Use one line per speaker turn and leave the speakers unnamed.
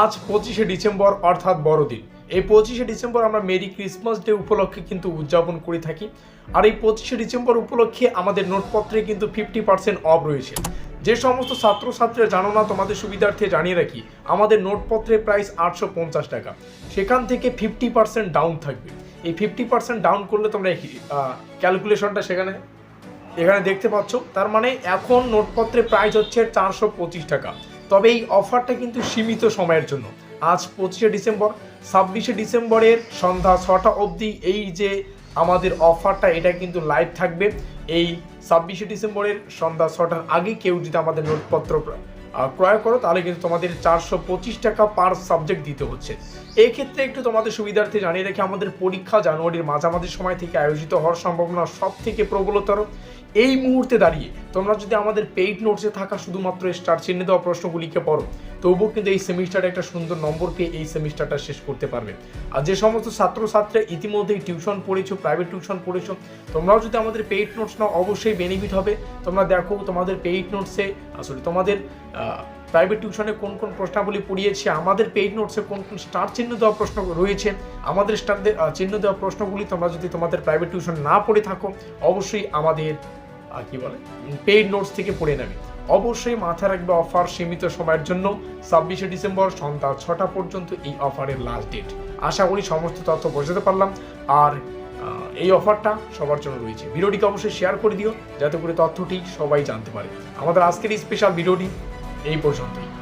আজ পঁচিশে ডিসেম্বর, অর্থাৎ বড়দিন। এই পঁচিশে ডিসেম্বর আমরা মেরি ক্রিসমাস ডে উপলক্ষে কিন্তু উদযাপন করে থাকি। আর এই পঁচিশে ডিসেম্বর উপলক্ষে আমাদের নোটপত্রে কিন্তু ফিফটি পার্সেন্ট অফ রয়েছে। যে সমস্ত ছাত্রছাত্রীরা জানো না, তোমাদের সুবিধার্থে জানিয়ে রাখি, আমাদের নোটপত্রের প্রাইস আটশো পঞ্চাশ টাকা। সেখান থেকে ফিফটি পার্সেন্ট ডাউন থাকবে। এই ফিফটি পার্সেন্ট ডাউন করলে তোমরা ক্যালকুলেশনটা সেখানে, এখানে দেখতে পাচ্ছ। তার মানে এখন নোটপত্রের প্রাইস হচ্ছে চারশো পঁচিশ টাকা। তবে এই অফারটা কিন্তু সীমিত সময়ের জন্য। আজ পঁচিশে ডিসেম্বর, ছাব্বিশে ডিসেম্বরের সন্ধ্যা ছটা অবধি এই যে আমাদের অফারটা, এটা কিন্তু লাইভ থাকবে। এই ছাব্বিশে ডিসেম্বরের সন্ধ্যা ছটার আগে কেউ যদি আমাদের নোটপত্র ক্রয় করো, তাহলে কিন্তু তোমাদের চারশো পঁচিশ টাকা পার সাবজেক্ট দিতে হচ্ছে। এই ক্ষেত্রে একটু তোমাদের সুবিধার্থে জানিয়ে রেখে, আমাদের পরীক্ষা জানুয়ারির মাঝামাঝি সময় থেকে আয়োজিত হওয়ার সম্ভাবনা সব থেকে প্রবলতর। এই মুহূর্তে দাঁড়িয়ে তোমরা যদি আমাদের পেইড নোটসে থাকা শুধুমাত্র স্টার চিহ্নে দেওয়া প্রশ্নগুলিকে পড়ো, তবুও কিন্তু এই সেমিস্টারে একটা সুন্দর নম্বর পেয়ে এই সেমিস্টারটা শেষ করতে পারবে। আর যে সমস্ত ছাত্রছাত্রীরা ইতিমধ্যেই টিউশন পড়েছো প্রাইভেট টিউশন পড়েছো, তোমরাও যদি আমাদের পেইড নোটস নাও, অবশ্যই বেনিফিট হবে। তোমরা দেখো তোমাদের পেইড নোটসে আসলে তোমাদের প্রাইভেট টিউশনে কোন কোন প্রশ্নাবলী পড়িয়েছে, আমাদের পেইড নোটসে কোন কোন স্টার চিহ্ন দেওয়া প্রশ্ন রয়েছে, আমাদের স্টার চিহ্ন দেওয়া প্রশ্নগুলি তোমরা যদি তোমাদের প্রাইভেট টিউশন না পড়ে থাকো, অবশ্যই আমাদের কি বলে? পেইড নোটস থেকে পড়ে নেবে। অবশ্যই মাথা রাখবে অফার সীমিত সময়ের জন্য। ছাব্বিশে ডিসেম্বর সন্ধ্যা ছটা পর্যন্ত এই অফারের লাস্ট ডেট আশা করি সমস্ত তথ্য বোঝাতে পারলাম। আর এই অফারটা সবার জন্য রয়েছে। ভিডিওটিকে অবশ্যই শেয়ার করে দিও, যাতে করে তথ্যটি সবাই জানতে পারে। আমাদের আজকের এই স্পেশাল ভিডিওটি এই পর্যন্তই।